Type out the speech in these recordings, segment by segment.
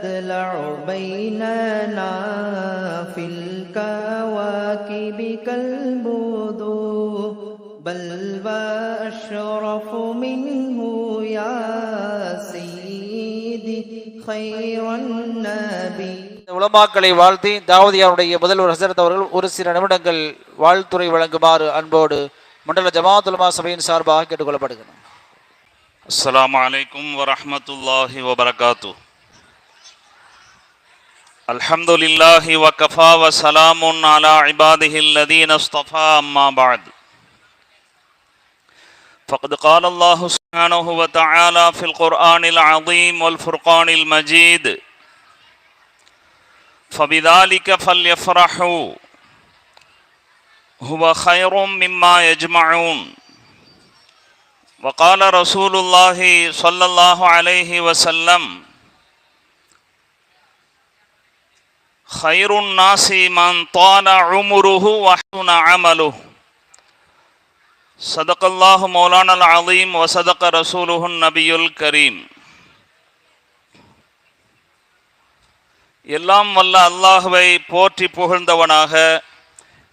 تطلع بيننا في الكواكب كالبدور بل وأشرف منه يا سيدي خير النبي இந்த உலமாக்களை வாழ்த்தி தாவதியாருடைய முதல்வர் ஹசரத் அவர்கள் ஒரு சில நிமிடங்கள் வாழ்த்துறை வழங்குமாறு அன்போடு மண்டல ஜமாத் உலமா சபையின் சார்பாக கேட்டுக்கொள்ளப்படுகிறோம் السلام عليكم ورحمة الله وبركاته الحمد لله وكفى وسلام على عباده الذين اصطفى أما بعد فقد قال الله سبحانه وتعالى في القرآن العظيم والفرقان المجيد فبذلك فليفرحوا هو خير مما يجمعون وقال رسول الله صلى الله عليه وسلم خير الناس من طال عمره وحسن عمله صدق الله مولانا العظيم وصدق رسوله النبي الكريم எல்லாம் வல்ல அல்லாஹுவை போற்றி புகழ்ந்தவனாக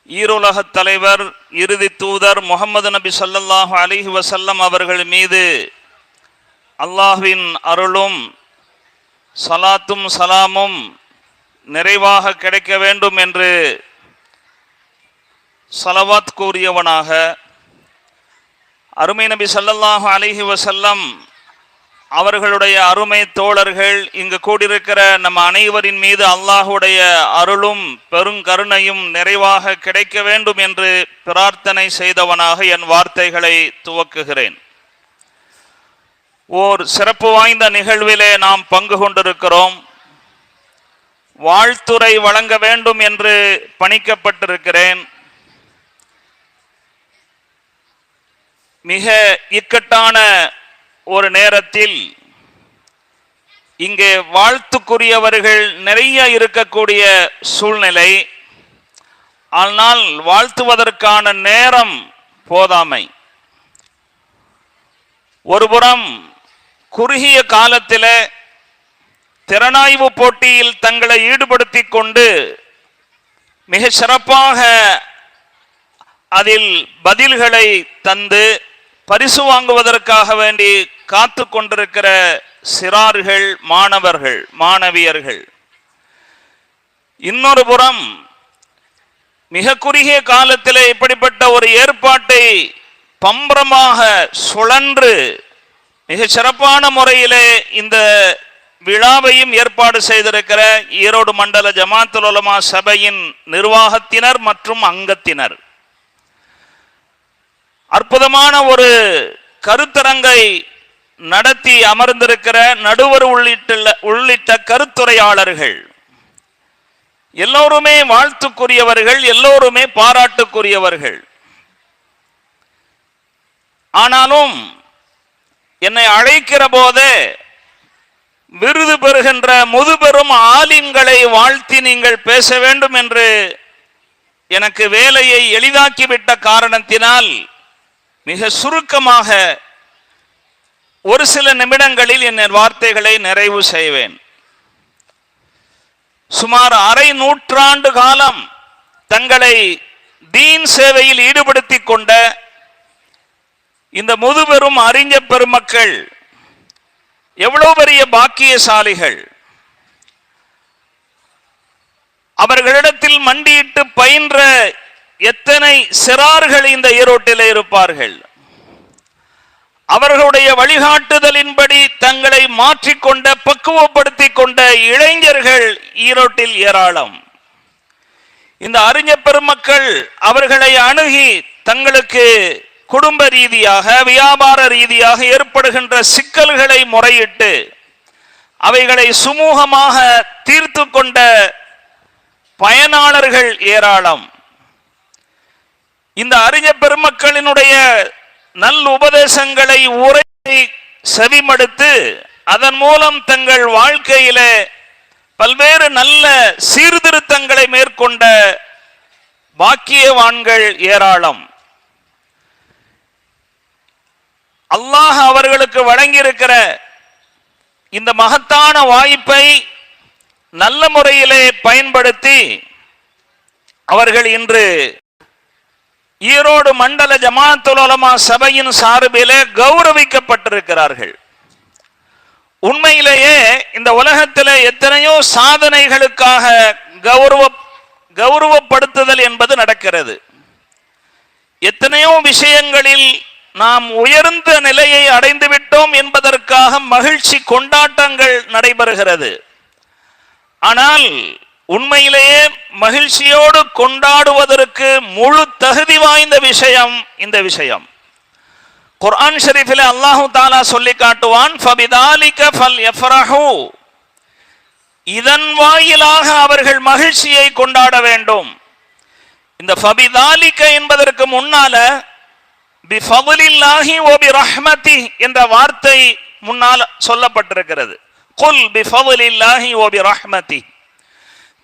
ஈருலகத் தலைவர் இறுதி தூதர் முகமது நபி ஸல்லல்லாஹு அலைஹி வஸல்லம் அவர்கள் மீது அல்லாஹ்வின் அருளும் சலாத்தும் சலாமும் நிறைவாக கிடைக்க வேண்டும் என்று சலவாத் கூறியவனாக அருமை நபி சல்லல்லாஹு அலிஹி வசல்லம் அவர்களுடைய அருமை தோழர்கள் இங்கு கூடியிருக்கிற நம் அனைவரின் மீது அல்லாஹுடைய அருளும் பெருங்கருணையும் நிறைவாக கிடைக்க வேண்டும் என்று பிரார்த்தனை செய்தவனாக என் வார்த்தைகளை துவக்குகிறேன். ஓர் சிறப்பு வாய்ந்த நிகழ்விலே நாம் பங்கு கொண்டிருக்கிறோம். வாழ்த்துரை வழங்க வேண்டும் என்று பணிக்கப்பட்டிருக்கிறேன். மிக இக்கட்டான ஒரு நேரத்தில் இங்கே வாழ்த்துக்குரியவர்கள் நிறைய இருக்கக்கூடிய சூழ்நிலை. ஆனால் வாழ்த்துவதற்கான நேரம் போதாமை. ஒருபுறம் குறுகிய காலத்தில் திறனாய்வு போட்டியில் தங்களை ஈடுபடுத்திக் கொண்டு மிக சிறப்பாக அதில் பதில்களை தந்து பரிசு வாங்குவதற்காக வேண்டி காத்து கொண்டிருக்கிற சிறார்கள் மாணவர்கள் மாணவியர்கள். இன்னொரு புறம் மிக குறுகிய காலத்தில் இப்படிப்பட்ட ஒரு ஏற்பாட்டை பம்பரமாக சுழன்று மிக சிறப்பான முறையிலே இந்த விழாவையும் ஏற்பாடு செய்திருக்கிற ஈரோடு மண்டல ஜமாத்துல் உலமா சபையின் நிர்வாகத்தினர் மற்றும் அங்கத்தினர். அற்புதமான ஒரு கருத்தரங்கை நடத்தி அமர்ந்திருக்கிற நடுவர் உள்ளிட்ட உள்ளிட்ட கருத்துரையாளர்கள். எல்லோருமே வாழ்த்துக்குரியவர்கள் எல்லோருமே பாராட்டுக்குரியவர்கள். ஆனாலும் என்னை அழைக்கிற போதே விருது பெறுகின்ற முதுபெரும் ஆலிம்களை வாழ்த்தி நீங்கள் பேச வேண்டும் என்று எனக்கு வேலையை எளிதாக்கிவிட்ட காரணத்தினால் மிக சுருக்கமாக ஒரு சில நிமிடங்களில் என் வார்த்தைகளை நிறைவு செய்வேன். சுமார் அரை நூற்றாண்டு காலம் தங்களை தீன் சேவையில் ஈடுபடுத்திக் கொண்ட இந்த முதுபெரும் அறிஞ பெருமக்கள் எவ்வளவு பெரிய பாக்கியசாலிகள். அவர்களிடத்தில் மண்டியிட்டு பயின்ற எத்தனை சிறார்கள் இந்த ஈரோட்டில் இருப்பார்கள். அவர்களுடைய வழிகாட்டுதலின்படி தங்களை மாற்றிக்கொண்ட பக்குவப்படுத்திக் கொண்ட இளைஞர்கள் ஈரோட்டில் ஏராளம். இந்த அறிஞ பெருமக்கள் அவர்களை அணுகி தங்களுக்கு குடும்ப ரீதியாக வியாபார ரீதியாக ஏற்படுகின்ற சிக்கல்களை முறையிட்டு அவைகளை சுமூகமாக தீர்த்து கொண்ட பயனாளர்கள் ஏராளம். இந்த அறிஞ பெருமக்களினுடைய நல் உபதேசங்களை உரை செவிமடுத்து அதன் மூலம் தங்கள் வாழ்க்கையிலே பல்வேறு நல்ல சீர்திருத்தங்களை மேற்கொண்ட பாக்கியவான்கள் ஏராளம். அல்லாஹ் அவர்களுக்கு வழங்கியிருக்கிற இந்த மகத்தான வாய்ப்பை நல்ல முறையிலே பயன்படுத்தி அவர்கள் இன்று ஈரோடு மண்டல ஜமாத்துலமா சபையின் சார்பிலே கௌரவிக்கப்பட்டிருக்கிறார்கள். உண்மையிலேயே இந்த உலகத்தில் எத்தனையோ சாதனைகளுக்காக கௌரவ கௌரவப்படுத்துதல் என்பது நடக்கிறது. எத்தனையோ விஷயங்களில் நாம் உயர்ந்த நிலையை அடைந்து விட்டோம் என்பதற்காக மகிழ்ச்சி கொண்டாட்டங்கள் நடைபெறுகிறது. ஆனால் உண்மையிலேயே மகிழ்ச்சியோடு கொண்டாடுவதற்கு முழு தகுதி வாய்ந்த விஷயம் இந்த விஷயம். குர்ஆன் ஷரீஃபில் அல்லாஹு தாலா சொல்லி காட்டுவான் ஃபபிதாலிக ஃபல் யஃப்ரஹு இதன் வாயிலாக அவர்கள் மகிழ்ச்சியை கொண்டாட வேண்டும். இந்த ஃபபிதாலிக என்பதற்கு முன்னால பிஃபதுலில்லாஹி ஓ ரஹ்மதி என்ற வார்த்தை முன்னால் சொல்லப்பட்டிருக்கிறது. குல் பிஃபதுலில்லாஹி ஓ ரஹ்மதி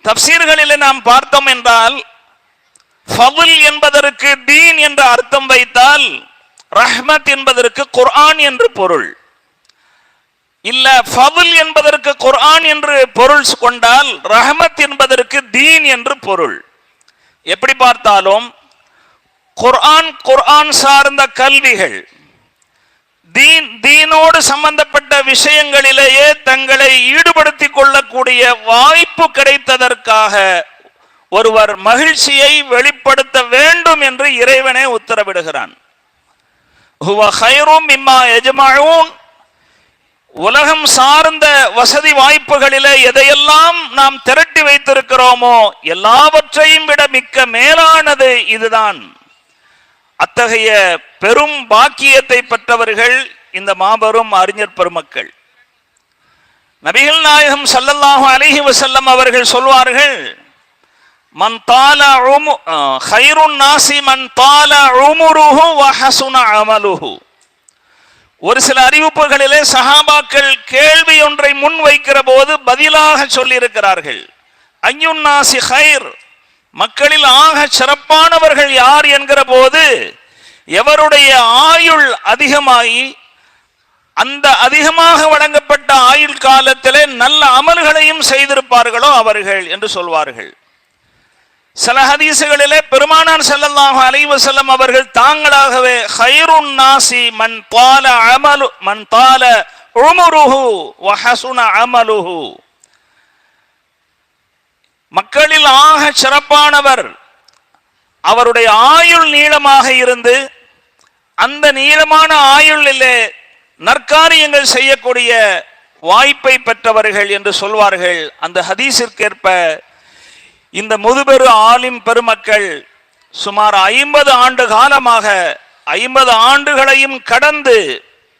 தப்சீர்களில் நாம் பார்த்தோம் என்றால் ஃபவுல் என்பதற்கு தீன் என்ற அர்த்தம் வைத்தால் ரஹ்மத் என்பதற்கு குர்ஆன் என்று பொருள். இல்ல ஃபவுல் என்பதற்கு குர்ஆன் என்று பொருள் கொண்டால் ரஹமத் என்பதற்கு தீன் என்று பொருள். எப்படி பார்த்தாலும் குர்ஆன் குர்ஆன் சார்ந்த கல்விகள் தீன் தீனோடு சம்பந்தப்பட்ட விஷயங்களிலேயே தங்களை ஈடுபடுத்திக் கொள்ளக்கூடிய வாய்ப்பு கிடைத்ததற்காக ஒருவர் மகிழ்ச்சியை வெளிப்படுத்த வேண்டும் என்று இறைவனே உத்தரவிடுகிறான். உலகம் சார்ந்த வசதி வாய்ப்புகளிலே எதையெல்லாம் நாம் திரட்டி வைத்திருக்கிறோமோ எல்லாவற்றையும் விட மிக்க மேலானது இதுதான். அத்தகைய பெரும் பாக்கியத்தை பெற்றவர்கள் இந்த மாபெரும் அறிஞர் பெருமக்கள். நபிகள் நாயகம் சல்லல்லாஹு அலிஹி வசல்லம் அவர்கள் சொல்வார்கள் மன் தால உமு ஹைருன் நாசி மன் தால உமுருஹு வஹசுன அமலுஹு. ஒரு சில அறிவிப்புகளிலே சஹாபாக்கள் கேள்வி ஒன்றை முன் வைக்கிற போது பதிலாக சொல்லியிருக்கிறார்கள் ஐயுன் நாசி ஹைர் மக்களில் ஆக சிறப்பானவர்கள் யார் என்கிற போது எவருடைய ஆயுள் அதிகமாகி அந்த அதிகமாக வழங்கப்பட்ட ஆயுள் காலத்திலே நல்ல அமல்களையும் செய்திருப்பார்களோ அவர்கள் என்று சொல்வார்கள். சில ஹதீசுகளிலே பெருமானார் ஸல்லல்லாஹு அலைஹி வஸல்லம் அவர்கள் தாங்களாகவே ஹைருன் நாசி மன் தால அமலு மன் தால உமருஹு வஹசுன அமலுஹு மக்களில் ஆக சிறப்பானவர். அவருடைய ஆயுள் நீளமாக இருந்து அந்த நீளமான ஆயுளிலே நற்காரியங்கள் செய்யக்கூடிய வாய்ப்பை பெற்றவர்கள் என்று சொல்வார்கள். அந்த ஹதீஸிற்கேற்ப இந்த முதுபெரு ஆலிம் பெருமக்கள் சுமார் ஐம்பது ஆண்டு காலமாக ஐம்பது ஆண்டுகளையும் கடந்து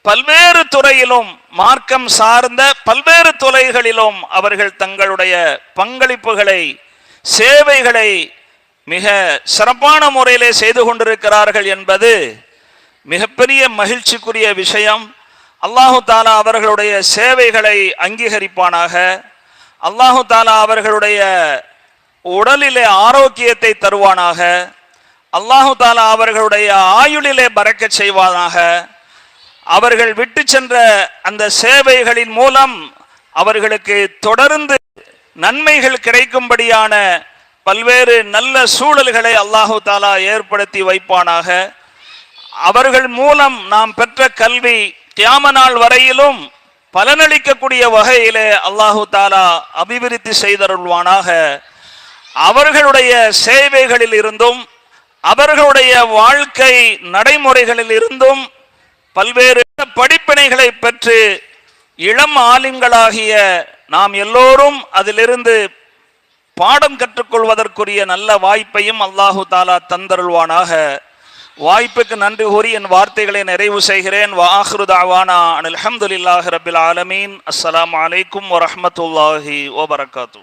பல்வேறு துறையிலும் மார்க்கம் சார்ந்த பல்வேறு துறைகளிலும் அவர்கள் தங்களுடைய பங்களிப்புகளை சேவைகளை மிக சிறப்பான முறையிலே செய்து கொண்டிருக்கிறார்கள் என்பது மிகப்பெரிய மகிழ்ச்சிக்குரிய விஷயம். அல்லாஹு தாலா அவர்களுடைய சேவைகளை அங்கீகரிப்பானாக. அல்லாஹு தாலா அவர்களுடைய உடலிலே ஆரோக்கியத்தை தருவானாக. அல்லாஹு தாலா அவர்களுடைய ஆயுளிலே பறக்கச் செய்வானாக. அவர்கள் விட்டு சென்ற அந்த சேவைகளின் மூலம் அவர்களுக்கு தொடர்ந்து நன்மைகள் கிடைக்கும்படியான பல்வேறு நல்ல சூழல்களை அல்லாஹு தாலா ஏற்படுத்தி வைப்பானாக. அவர்கள் மூலம் நாம் பெற்ற கல்வி தியாம நாள் வரையிலும் பலனளிக்கக்கூடிய வகையிலே அல்லாஹு தாலா அபிவிருத்தி செய்தருள்வானாக. அவர்களுடைய சேவைகளில் இருந்தும் அவர்களுடைய வாழ்க்கை நடைமுறைகளில் இருந்தும் பல்வேறு படிப்பினைகளை பெற்று இளம் ஆலிம்களாகிய நாம் எல்லோரும் அதிலிருந்து பாடம் கற்றுக்கொள்வதற்குரிய நல்ல வாய்ப்பையும் அல்லாஹு தாலா தந்தருள்வானாக. வாய்ப்புக்கு நன்றி கூறி என் வார்த்தைகளை நிறைவு செய்கிறேன். வாஹ்ருதாவானா அனில் அஹமதுல்லாஹ் ரபில் ஆலமீன். அஸ்லாம் அலைக்கும் வரமத்துல்லாஹி வபரகாத்து